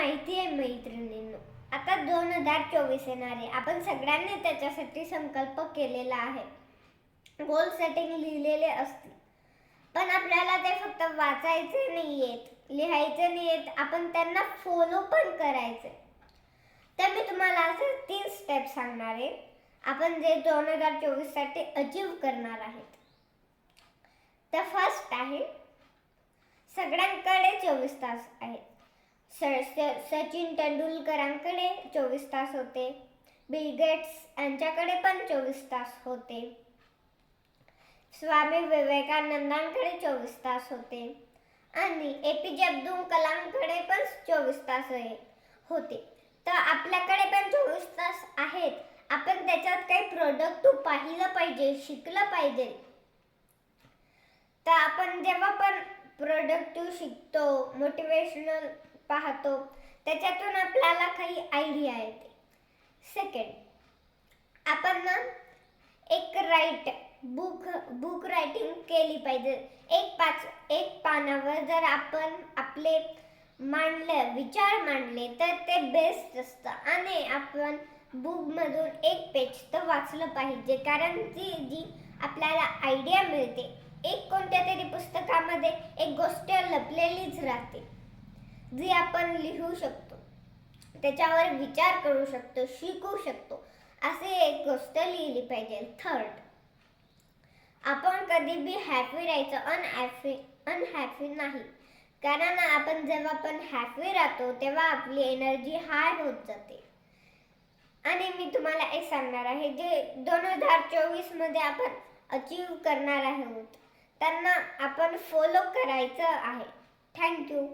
माहिती आहे मैत्रिणींनो. आता दोन हजार चोवीस येणार आहे. आपण सगळ्यांनी त्याच्यासाठी संकल्प केलेला आहे. गोल सेटिंग लिहिलेले असतील. पण आपल्याला ते फक्त वाचायचे नाही येत लिहायचे नाही येत आपण त्यांना फॉलो पण करायचे तर मी तुम्हाला असे तीन स्टेप सांगणार आहे. आपण जे दोन हजार चोवीससाठी अचीव करणार आहेत. तर फर्स्ट आहे सगळ्यांकडे चोवीस तास आहेत. स- स- सचिन तेंडुलकरांकडे चोवीस तास होते. बिल गेट्स यांच्याकडे पण चोवीस तास होते. स्वामी विवेकानंदांकडे चोवीस तास होते. आणि ए पी जे अब्दुल कलामकडे पण चोवीस तास होते. तर आपल्याकडे पण चोवीस तास आहेत. आपण त्याच्यात काही प्रोडक्ट पाहिलं पाहिजे शिकलं पाहिजे. तर आपण जेव्हा पण प्रोडक्टिव्ह शिकतो मोटिवेशनल पाहतो. त्याच्यातून आपल्याला काही आयडिया येते. सेकंड आपण ना एक राईट बुक बुक रायटिंग केली पाहिजे. एक पाच एक पानावर जर आपण आपले मांडले विचार मांडले तर ते बेस्ट असतं. आणि आपण बुकमधून एक पेज तर वाचलं पाहिजे. कारण ती जी आपल्याला आयडिया मिळते एक कोणत्या तरी पुस्तकामध्ये एक गोष्ट लपलेलीच राहते. जी आपण लिहू शकतो त्याच्यावर विचार करू शकतो शिकू शकतो असे एक गोष्ट लिहिली पाहिजे. थर्ड आपण कधी बी हॅपी राहायचं अनहॅपी अनहॅपी नाही. कारण आपण जेव्हा पण हॅपी राहतो तेव्हा आपली एनर्जी हाय होत जाते. आणि मी तुम्हाला एक सांगणार आहे जे दोन हजार चोवीसमध्ये आपण अचीव करणार आहोत त्यांना आपण फॉलो करायचं आहे. थँक्यू